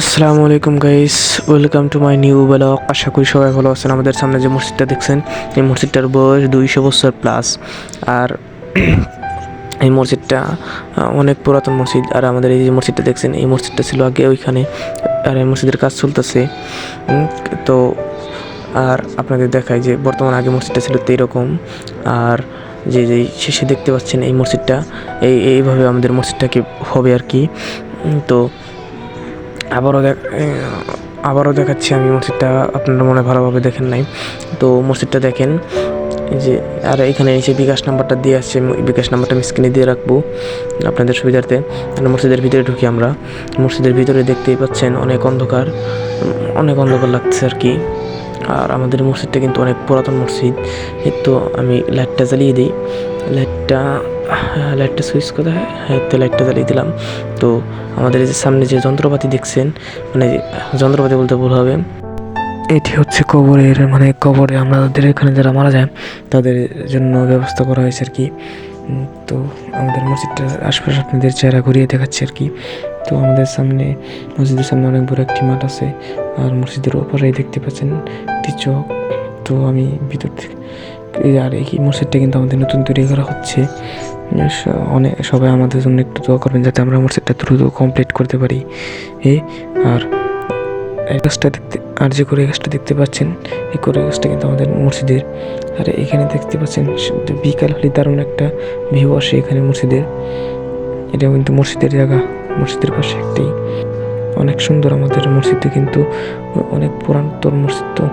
আসসালামু আলাইকুম guys welcome to my new blog আশা করি সবাই ভালো আছেন। আমাদের সামনে যে মসজিদটা দেখছেন, এই মসজিদটার বয়স দুইশো বছর প্লাস আর এই মসজিদটা অনেক পুরাতন মসজিদ। আর আমাদের এই যে মসজিদটা দেখছেন, এই মসজিদটা ছিল আগে ওইখানে। আর এই মসজিদের কাজ চলতেছে। তো আর আপনাদের দেখায় যে বর্তমান আগে মসজিদটা ছিল তো এরকম আর যে যে শেষে দেখতে পাচ্ছেন এই মসজিদটা, এই, এইভাবে আমাদের মসজিদটাকে হবে আর কি। তো আবারও দেখ আবারও দেখাচ্ছি আমি মসজিদটা। আপনারা মনে ভালোভাবে দেখেন নাই। তো মসজিদটা দেখেন। এই যে, আর এখানে নিচে বিকাশ নাম্বারটা দিয়ে আসছে বিকাশ নাম্বারটা আমি স্ক্রিনে দিয়ে রাখব আপনাদের সুবিধার্থে। মসজিদের ভিতরে ঢুকি আমরা। মসজিদের ভিতরে দেখতেই পাচ্ছেন অনেক অন্ধকার অনেক অন্ধকার লাগছে আর কি। আর আমাদের মসজিদটা কিন্তু অনেক পুরাতন মসজিদ। তো আমি লাইটটা জ্বালিয়ে দিই। লাইটটা লাইটটা সুইচ কোথায় হ্যাঁ তো লাইটটা জ্বালিয়ে দিলাম। তো আমাদের যে সামনে যে যন্ত্রপাতি দেখছেন মানে যন্ত্রপাতি বলতে ভুল হবে। এটি হচ্ছে কবরের মানে কবরে আমাদের এখানে যারা মারা যায়, তাদের জন্য ব্যবস্থা করা হয়েছে আর কি। তো আমাদের মসজিদটার আশপাশে আপনাদের চেহারা ঘুরিয়ে দেখাচ্ছে আর কি। তো আমাদের সামনে, মসজিদের সামনে অনেক বড় একটি মাঠ আছে, আর মসজিদের ওপরেই দেখতে পাচ্ছেন একটি চক তো আমি ভিতর থেকে আর এই মসজিদটা কিন্তু আমাদের নতুন তৈরি করা হচ্ছে। অনেক সবাই আমাদের জন্য একটু দোয়া করবেন যাতে আমরা মসজিদটা দ্রুত কমপ্লিট করতে পারি। এ আর এই গাছটা দেখতে, আর যে করে গাছটা দেখতে পাচ্ছেন, এই করে গাছটা কিন্তু আমাদের মসজিদের। আর এখানে দেখতে পাচ্ছেন বিকাল হলে দারুণ একটা ভিউ আসে এখানে মসজিদের। এটা কিন্তু মসজিদের জায়গা, মসজিদের পাশে একটি। অনেক সুন্দর আমাদের মসজিদে কিন্তু, অনেক পুরাতন মসজিদ তো।